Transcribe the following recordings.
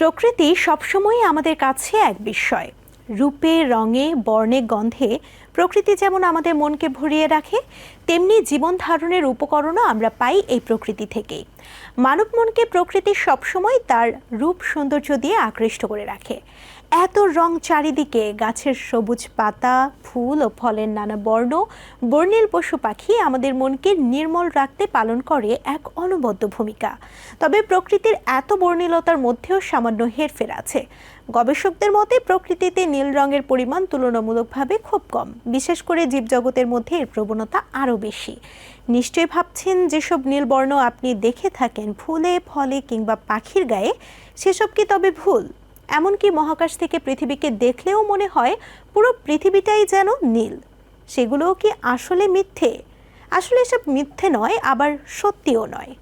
প্রকৃতি সবসময় আমাদের কাছে এক বিস্ময় রূপে, রঙে, বর্ণে, গন্ধে প্রকৃতি যেমন আমাদের মনকে ভরিয়ে রাখে, তেমনি জীবন ধারণের উপকরণও আমরা পাই এই প্রকৃতি থেকেই। মানব মনকে প্রকৃতি সবসময় তার রূপ সৌন্দর্য দিয়ে আকৃষ্ট করে রাখে। এত রং চারিদিকে, গাছের সবুজ পাতা, ফুল ও ফলের নানা বর্ণ। বর্ণিল পশু পাখি আমাদের মনকে নির্মল রাখতে পালন করে এক অনবদ্য ভূমিকা। তবে প্রকৃতির এত বর্ণিলতার মধ্যেও সামান্য হেরফের আছে। গবেষকদের মতে, প্রকৃতিতে নীল রঙের পরিমাণ তুলনামূলকভাবে খুব কম। বিশেষ করে জীবজগতের মধ্যে এর প্রবণতা আরও বেশি। নিশ্চয়ই ভাবছেন, যেসব নীলবর্ণ আপনি দেখে থাকেন ফুলে, ফলে কিংবা পাখির গায়ে, সেসব কি তবে ভুল? এমনকি মহাকাশ থেকে পৃথিবীকে দেখলেও মনে হয় পুরো পৃথিবীটাই যেন নীল। সেগুলোও কি আসলে মিথ্যে? আসলে এসব মিথ্যে নয়, আবার সত্যিও নয়।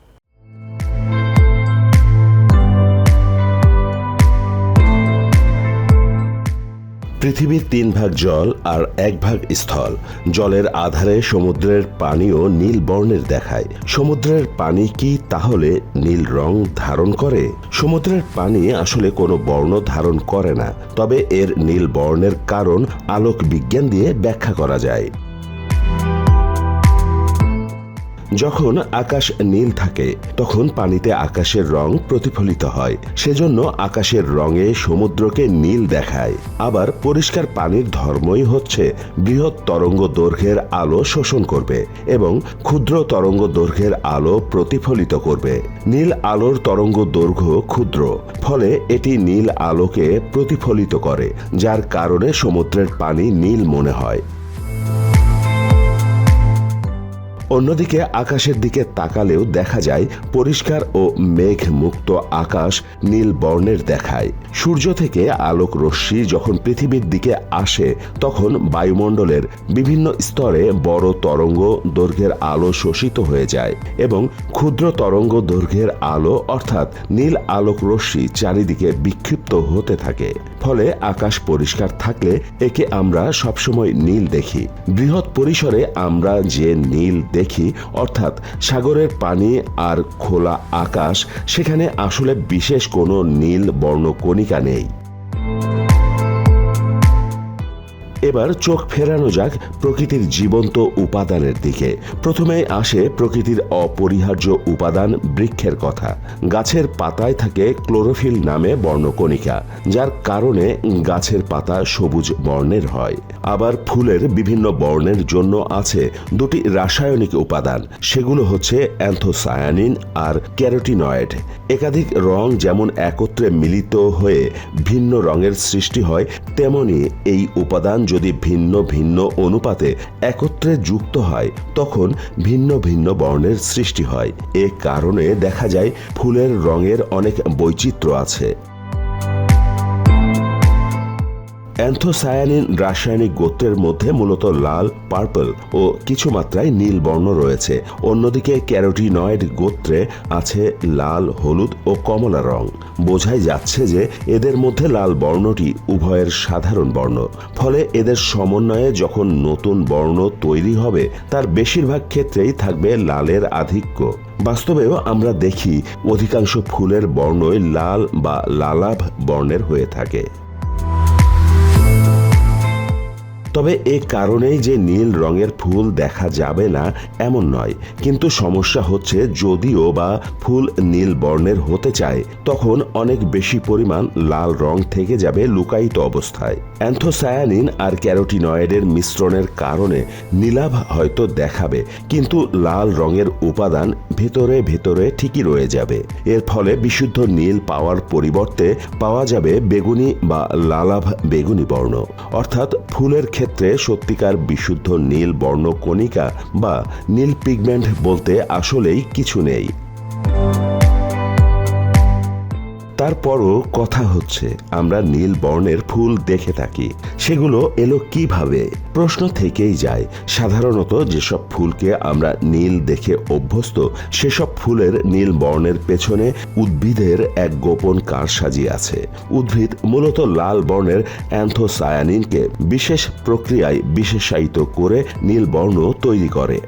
পৃথিবীর তিন ভাগ জল আর এক ভাগ স্থল। জলের আধারে সমুদ্রের পানিও নীল বর্ণের দেখায়। সমুদ্রের পানি কি তাহলে নীল রং ধারণ করে? সমুদ্রের পানি আসলে কোনো বর্ণ ধারণ করে না, তবে এর নীল বর্ণের কারণ আলোক বিজ্ঞান দিয়ে ব্যাখ্যা করা যায়। যখন আকাশ নীল থাকে, তখন পানিতে আকাশের রং প্রতিফলিত হয়। সেজন্য আকাশের রঙে সমুদ্রকে নীল দেখায়। আবার পরিষ্কার পানির ধর্মই হচ্ছে বৃহৎ তরঙ্গ দৈর্ঘ্যের আলো শোষণ করবে এবং ক্ষুদ্র তরঙ্গ দৈর্ঘ্যের আলো প্রতিফলিত করবে। নীল আলোর তরঙ্গ দৈর্ঘ্য ক্ষুদ্র, ফলে এটি নীল আলোকে প্রতিফলিত করে, যার কারণে সমুদ্রের পানি নীল মনে হয়। অন্যদিকে আকাশের দিকে তাকালেও দেখা যায় পরিষ্কার ও মেঘ মুক্ত আকাশ নীল বর্ণের দেখায়। সূর্য থেকে আলোক রশ্মি যখন পৃথিবীর দিকে আসে, তখন বায়ুমণ্ডলের বিভিন্ন স্তরে বড় তরঙ্গ দৈর্ঘ্যের আলো শোষিত হয়ে যায় এবং ক্ষুদ্র তরঙ্গ দৈর্ঘ্যের আলো অর্থাৎ নীল আলোক রশ্মি চারিদিকে বিক্ষিপ্ত হতে থাকে। ফলে আকাশ পরিষ্কার থাকলে একে আমরা সবসময় নীল দেখি। বৃহৎ পরিসরে আমরা যে নীল দেখি অর্থাৎ সাগরের পানি আর খোলা আকাশ সেখানে আসলে বিশেষ কোনো নীল বর্ণকণিকা নেই। এবার চোখ ফেরানো যাক প্রকৃতির জীবন্ত উপাদানের দিকে। প্রথমে আসে প্রকৃতির অপরিহার্য উপাদান বৃক্ষের কথা। গাছের পাতায় থাকে ক্লোরোফিল নামে বর্ণকণিকা যার কারণে গাছের পাতা সবুজ বর্ণের হয়। আবার ফুলের বিভিন্ন বর্ণের জন্য আছে দুটি রাসায়নিক উপাদান, সেগুলো হচ্ছে অ্যান্থোসায়ানিন আর ক্যারোটিনয়েড। একাধিক রং যেমন একত্রে মিলিত হয়ে ভিন্ন রঙের সৃষ্টি হয়, তেমনি এই উপাদান যদি ভিন্ন ভিন্ন অনুপাতে একত্রে যুক্ত হয়, তখন ভিন্ন ভিন্ন বর্ণের সৃষ্টি হয়। এ কারণে দেখা যায় ফুলের রঙের অনেক বৈচিত্র্য আছে। অ্যান্থোসায়ানিন রাসায়নিক গোত্রের মধ্যে মূলত লাল, পার্পল ও কিছু মাত্রায় নীল বর্ণ রয়েছে। অন্যদিকে ক্যারোটিনয়েড গোত্রে আছে লাল, হলুদ ও কমলা রং। বোঝাই যাচ্ছে যে এদের মধ্যে লাল বর্ণটি উভয়ের সাধারণ বর্ণ। ফলে এদের সমন্বয়ে যখন নতুন বর্ণ তৈরি হবে, তার বেশিরভাগ ক্ষেত্রেই থাকবে লালের আধিক্য। বাস্তবেও আমরা দেখি, অধিকাংশ ফুলের বর্ণই লাল বা লালাভ বর্ণের হয়ে থাকে। তবে এ কারণেই যে নীল রঙের ফুল দেখা যাবে না, এমন নয়। কিন্তু সমস্যা হচ্ছে যদিও বা ফুল নীল বর্ণের হতে চায়, তখন অনেক বেশি পরিমাণ লাল রং থেকে যাবে লুকায়িত অবস্থায়। অ্যান্থোসায়ানিন আর ক্যারোটিনয়েডের মিশ্রণের কারণে নীলাভ হয়তো দেখাবে, কিন্তু লাল রঙের উপাদান ভেতরে ভেতরে ঠিকই রয়ে যাবে। এর ফলে বিশুদ্ধ নীল পাওয়ার পরিবর্তে পাওয়া যাবে বেগুনি বা লালাভ বেগুনি বর্ণ। অর্থাৎ ফুলের ক্ষেত্রে সত্যিকার বিশুদ্ধ নীল বর্ণ কণিকা বা নীল পিগমেন্ট বলতে আসলেই কিছু নেই। তারপরও কথা হচ্ছে, আমরা নীল বর্ণের ফুল দেখে থাকি, সেগুলো এলো কীভাবে? প্রশ্ন থেকেই যায়, সাধারণত যেসব ফুলকে আমরা নীল দেখে অভ্যস্ত, সেসব ফুলের নীল বর্ণের পেছনে উদ্ভিদের এক গোপন কারসাজি আছে। উদ্ভিদ মূলত লাল বর্ণের অ্যান্থোসায়ানিনকে বিশেষ প্রক্রিয়ায় বিশেষায়িত করে নীল বর্ণ তৈরি করে।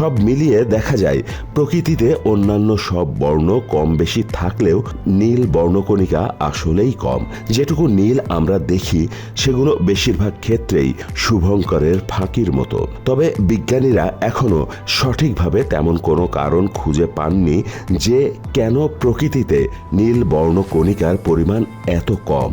সব মিলিয়ে দেখা যায়, প্রকৃতিতে অন্যান্য সব বর্ণ কম বেশি থাকলেও নীল বর্ণকণিকা আসলেই কম। যেটুকু নীল আমরা দেখি, সেগুলো বেশিরভাগ ক্ষেত্রেই শুভঙ্করের ফাঁকির মতো। তবে বিজ্ঞানীরা এখনও সঠিকভাবে তেমন কোনো কারণ খুঁজে পাননি যে কেন প্রকৃতিতে নীল বর্ণকণিকার পরিমাণ এত কম।